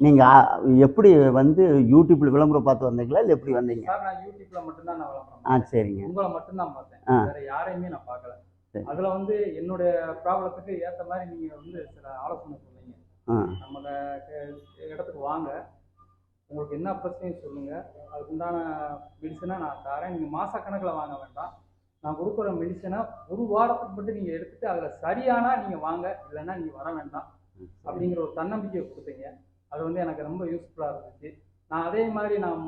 நீங்கள் எப்படி வந்து யூடியூப்பில் விளம்பரம் பார்த்து வந்தீங்களா? இல்லை எப்படி வந்தீங்க? நான் யூடியூப்ல மட்டும்தான் நான் விளம்பரம் ஆ சரிங்க. உங்களை மட்டும்தான் பார்த்தேன். வேற யாரையுமே நான் பார்க்கல. அதுல வந்து என்னுடைய ப்ராப்ளத்துக்கு ஏத்த மாதிரி நீங்க வந்து சில ஆலோசனை சொன்னீங்க ஆ. நம்ம இடத்துக்கு வாங்க. உங்களுக்கு என்ன பிரச்சனையும் சொல்லுங்க. அதுக்கு உண்டான மெடிசனை நான் தரேன். நீங்க மாச கணக்குல வாங்க வேண்டாம். நான் கொடுக்குற மெடிசனை ஒரு வாரத்துக்கு மட்டும் நீங்க எடுத்துட்டு அதுல சரியானா நீங்க வாங்க. இல்லைன்னா நீங்க வர வேண்டாம். அப்படிங்கிற ஒரு தன்னம்பிக்கையை கொடுத்தீங்க. அது வந்து எனக்கு ரொம்ப யூஸ்ஃபுல்லாக இருந்துச்சு. நான் அதே மாதிரி நான்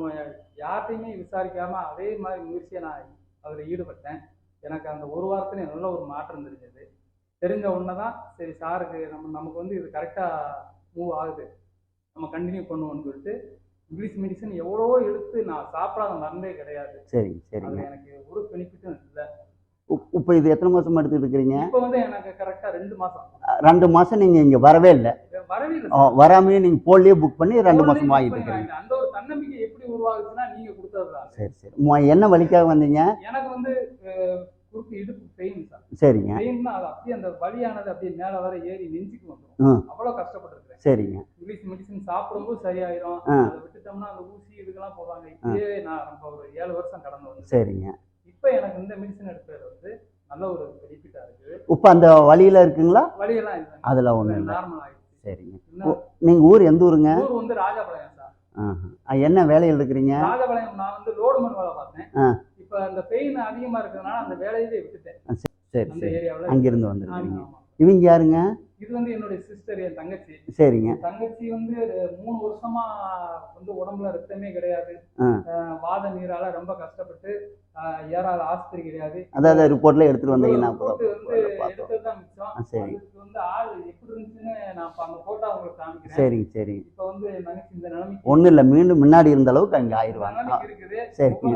யார்கிட்டையுமே விசாரிக்காம அதே மாதிரி முயற்சியை நான் அதில் ஈடுபட்டேன். எனக்கு அந்த ஒரு வாரத்துல நல்ல ஒரு மாற்றம் தெரிஞ்சது. தெரிஞ்ச உடனே தான் சரி சாருக்கு நம்ம நமக்கு வந்து இது கரெக்டாக மூவ் ஆகுது. நம்ம கண்டினியூ பண்ணுவோம்னு சொல்லிட்டு இங்கிலீஷ் மெடிசன் எவ்வளவோ எடுத்து நான் சாப்பிடாத மருந்தே கிடையாது. சரிங்க சரிங்க. அது எனக்கு ஒரு பெனிஃபிட்டும் இல்லை. இப்போ இது எத்தனை மாதம் எடுத்துட்டு இருக்கிறீங்க? இப்போ வந்து எனக்கு கரெக்டாக ரெண்டு மாதம் ரெண்டு மாதம் நீங்கள் இங்கே வரவே இல்லை. வராமையே நீங்கள் போன்லேயே புக் பண்ணி ரெண்டு மாதம் வாங்கிட்டு இருக்கிறீங்க. அந்த ஒரு தன்னம்பிக்கை எப்படி உருவாகுதுன்னா நீங்க கொடுத்தது தான். சரி சரி. என்ன வழிக்காக வந்தீங்க? எனக்கு வந்து குறுக்கு இடுப்பு பெயின் சார் சரிங்க. பெயின்னா அது அப்படியே அந்த வலியானது அப்படியே மேல வர ஏறி நெஞ்சுக்கு. வந்துடும் அவ்வளவு கஷ்டப்பட்டிருக்கிறேன். சரிங்க. இங்கிலீஷ் மெடிசன் சாப்பிடும்போது சரியாயிரும். அதை விட்டுட்டோம்னா அந்த ஊசி இதுக்கெல்லாம் போடுவாங்க. இப்படியே நான் ரொம்ப ஒரு ஏழு வருஷம் கடந்து வந்து சரிங்க. இப்போ எனக்கு இந்த மெடிசன் எடுக்கிறது வந்து நல்ல ஒரு பெனிஃபிட்டா இருக்குது இப்போ அந்த வழியில் இருக்குங்களா? வலியெல்லாம் இல்லை அதில் ஒன்றும் இல்லை. நார்மல் ஆயிடுச்சு. சரிங்க. நீங்கள் ஊர் எந்த ஊருங்க? ஊர் வந்து ராஜபாளையம் சார். என்ன வேலையில் இருக்கிறீங்க? ராஜபாளையம் நான் வந்து லோடுமன் வேலை பார்த்தேன். இப்போ அந்த பெயின் அதிகமா இருக்கிறதுனால அந்த வேலையிலே விட்டுட்டேன். சரி சரி அங்கிருந்து வந்துருக்கீங்க. இவங்க யாருங்க? இது வந்து என்னுடைய சிஸ்டர் என் தங்கச்சி. சரிங்க. தங்கச்சி வந்து மூணு வருஷமா வந்து உடம்புல ரத்தமே கிடையாது. வாத நீரால ரொம்ப கஷ்டப்பட்டு ஏறாத ஆஸ்பத்திரி கிடையாது. அதாவது ரிப்போர்ட்ல எடுத்துட்டு வந்தீங்கன்னா எடுத்ததுதான் மிச்சம். சரி. சரிங்க சரிங்க. இப்ப வந்து என் தங்கச்சி இந்த நிலைமைக்கு ஒன்றும் இல்லை மீண்டும் முன்னாடி இருந்த அளவுக்கு அங்கே ஆயிடுவாங்க. இருக்கு.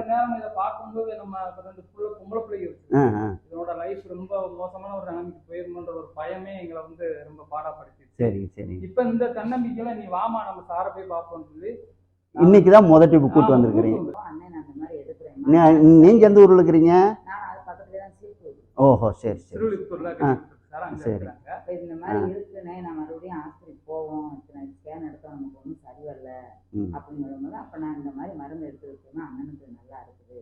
ஆ ஆ. இதனோட லைஃப் ரொம்ப மோசமான ஒரு நிலைமைக்கு போயிருமன்ற ஒரு பயமே எங்களை வந்து ரொம்ப பாடாப்படுத்தி சரிங்க சரிங்க. இப்ப இந்த தன்னம்பிக்கையில நீ வாமா நம்ம சாரை போய் பார்ப்போம்னு சொல்லி இன்னைக்கு தான் முத டிப்பு கூட்டு வந்திருக்கிறீங்க. அண்ணன் அந்த மாதிரி எடுக்கிறேன். நீ- நீங்க எந்த ஊர்ல இருக்கிறீங்க? நான் அது பக்கத்துல தான் சீப்பு ஓஹோ சரி சரி. சார். அப்ப இந்த மாதிரி இருக்குண்ணே நான் மறுபடியும் ஆஸ்பத்திரி போவோம் இத்தனை ஸ்கேன் எடுத்தா நமக்கு ஒன்றும் சரி வரல அப்படின்னு சொல்லும்போது அப்ப நான் இந்த மாதிரி மருந்து எடுத்துக்கிட்டோம்னா அண்ணனுக்கு நல்லா இருக்குது.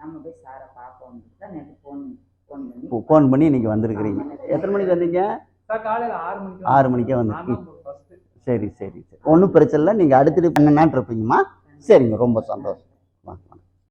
நம்ம போய் சாரை பார்ப்போம்னு தான் நேற்று ஃபோன் ஃபோன் பண்ணி ஃபோன் பண்ணி இன்னைக்கு வந்திருக்கிறீங்க. எத்தனை மணிக்கு வந்தீங்க? சார் காலையில ஆறு மணிக்கு ஆறு மணிக்கே நான் வந்து தான் ஃபர்ஸ்ட் சரி சரி சரி. ஒன்றும் பிரச்சனை இல்லை. நீங்கள் அடுத்துட்டு பண்ணனான் இருப்பீங்கம்மா சரிங்க ரொம்ப சந்தோஷம்.